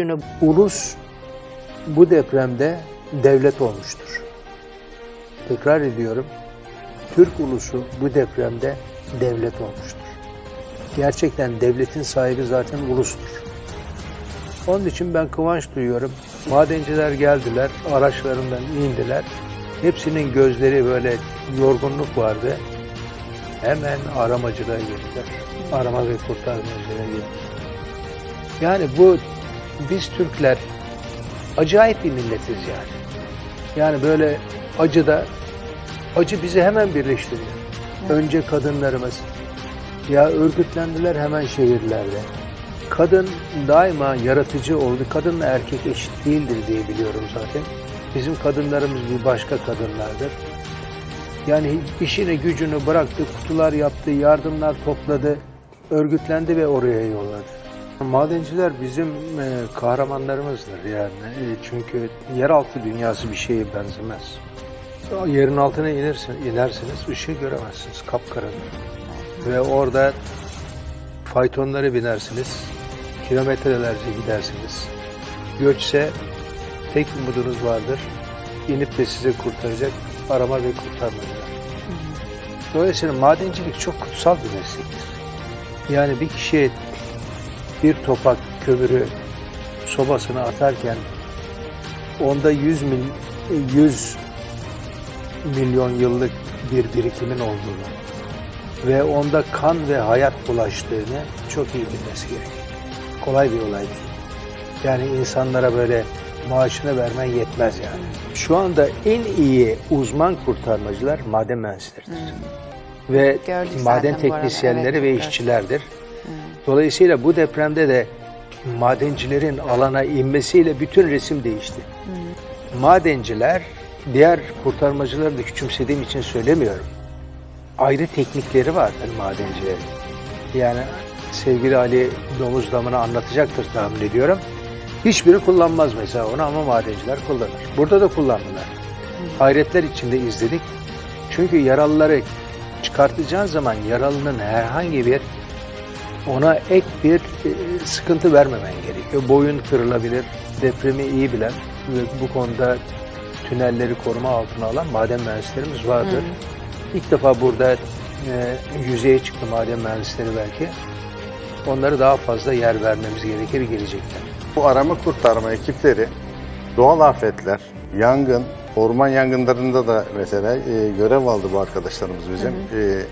Şimdi ulus bu depremde devlet olmuştur. Tekrar ediyorum. Türk ulusu bu depremde devlet olmuştur. Gerçekten devletin sahibi zaten ulustur. Onun için ben kıvanç duyuyorum. Madenciler geldiler, araçlarından indiler. Hepsinin gözleri böyle yorgunluk vardı. Hemen aramacılığa girdiler. Arama ve kurtarmacılığa girdiler. Yani bu biz Türkler acayip bir milletiz yani. Yani böyle acıda acı bizi hemen birleştiriyor. Önce kadınlarımız ya örgütlendiler hemen şehirlerde. Kadın daima yaratıcı oldu. Kadınla erkek eşit değildir diye biliyorum zaten. Bizim kadınlarımız bir başka kadınlardır. Yani işini gücünü bıraktı, kutular yaptı, yardımlar topladı, örgütlendi ve oraya yolladı. Madenciler bizim e, kahramanlarımızdır yani. E, çünkü yeraltı dünyası bir şeye benzemez. Yerin altına inersin, inersiniz, ışığı göremezsiniz, kapkaranlık. Ve orada faytonları binersiniz, kilometrelerce gidersiniz. Göçse tek umudunuz vardır, inip de sizi kurtaracak arama ve kurtarmacalar. Dolayısıyla madencilik çok kutsal bir meslektir. Yani bir kişiye bir topak kömürü sobasına atarken onda 100 mil, 100 milyon yıllık bir birikimin olduğunu ve onda kan ve hayat bulaştığını çok iyi bilmesi gerek. Kolay bir olay değil. Yani insanlara böyle maaşını vermen yetmez yani. Şu anda en iyi uzman kurtarmacılar maden mühendisleridir. Ve Gördük maden teknisyenleri evet, ve evet. işçilerdir. Dolayısıyla bu depremde de madencilerin alana inmesiyle bütün resim değişti. Madenciler diğer kurtarmacıları da küçümsediğim için söylemiyorum. Ayrı teknikleri vardır madencilerin. Yani sevgili Ali domuz damını anlatacaktır tahmin ediyorum. Hiçbiri kullanmaz mesela onu ama madenciler kullanır. Burada da kullandılar. Hayretler içinde izledik. Çünkü yaralıları çıkartacağın zaman yaralının herhangi bir ona ek bir e, sıkıntı vermemen gerekiyor. Boyun kırılabilir, depremi iyi bilen ve bu konuda tünelleri koruma altına alan maden mühendislerimiz vardır. İlk defa burada e, yüzeye çıktı maden mühendisleri belki. Onları daha fazla yer vermemiz gerekir gelecekte. Bu arama kurtarma ekipleri doğal afetler, yangın, orman yangınlarında da mesela e, görev aldı bu arkadaşlarımız bizim. E,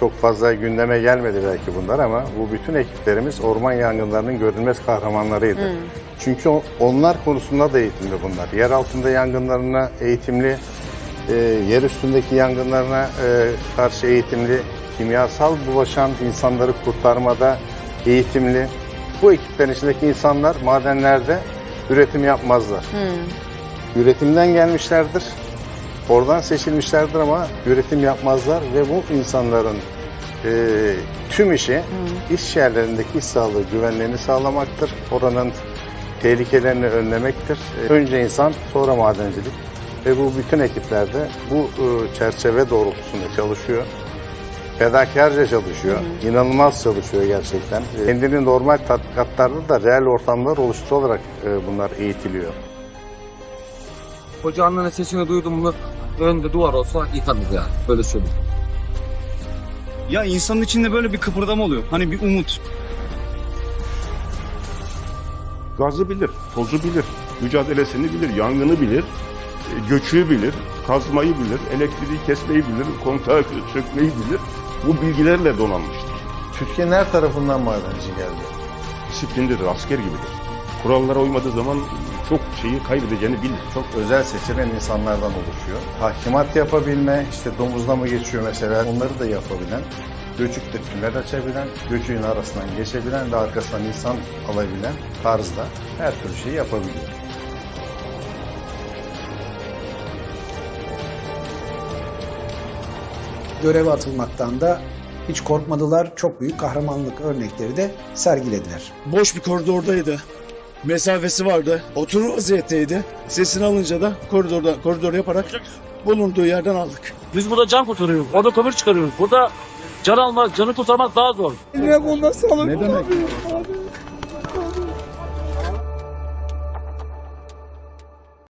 çok fazla gündeme gelmedi belki bunlar ama bu bütün ekiplerimiz orman yangınlarının görünmez kahramanlarıydı. Çünkü o- onlar konusunda da eğitimli bunlar. Yer altında yangınlarına eğitimli, e, yer üstündeki yangınlarına e, karşı eğitimli, kimyasal bulaşan insanları kurtarmada eğitimli. Bu ekiplerin içindeki insanlar madenlerde üretim yapmazlar. Üretimden gelmişlerdir. Oradan seçilmişlerdir ama üretim yapmazlar ve bu insanların e, tüm işi iş yerlerindeki iş sağlığı güvenliğini sağlamaktır. Oranın tehlikelerini önlemektir. E, Önce insan sonra madencilik ve bu bütün ekiplerde bu e, çerçeve doğrultusunda çalışıyor. Fedakarca çalışıyor. inanılmaz çalışıyor gerçekten. E, Kendini normal tatbikatlarda da reel ortamlar oluşturularak e, bunlar eğitiliyor. Hoca annenin sesini duydum mu önünde duvar olsa yıkanır yani. Böyle söyleyeyim. Ya insanın içinde böyle bir kıpırdama oluyor. Hani bir umut. Gazı bilir, tozu bilir, mücadelesini bilir, yangını bilir, e, göçüğü bilir, kazmayı bilir, elektriği kesmeyi bilir, kontağı sökmeyi bilir. Bu bilgilerle donanmıştır. Türkiye'nin her tarafından madenci geldi. Disiplinlidir, asker gibidir. Kurallara uymadığı zaman çok şeyi kaybedeceğini bilir. Çok özel seçilen insanlardan oluşuyor. Tahkimat yapabilme, işte domuzlama geçiyor mesela onları da yapabilen, göçükte tünel açabilen, göçüğün arasından geçebilen ve arkasından insan alabilen tarzda her türlü şeyi yapabiliyor. göreve atılmaktan da hiç korkmadılar. Çok büyük kahramanlık örnekleri de sergilediler. boş bir koridordaydı. Mesafesi vardı. Oturur vaziyetteydi. Sesini alınca da koridorda koridor yaparak bulunduğu yerden aldık. Biz burada can kurtarıyoruz. Orada kömür çıkarıyoruz. Burada can almak, canı kurtarmak daha zor. Ne demek?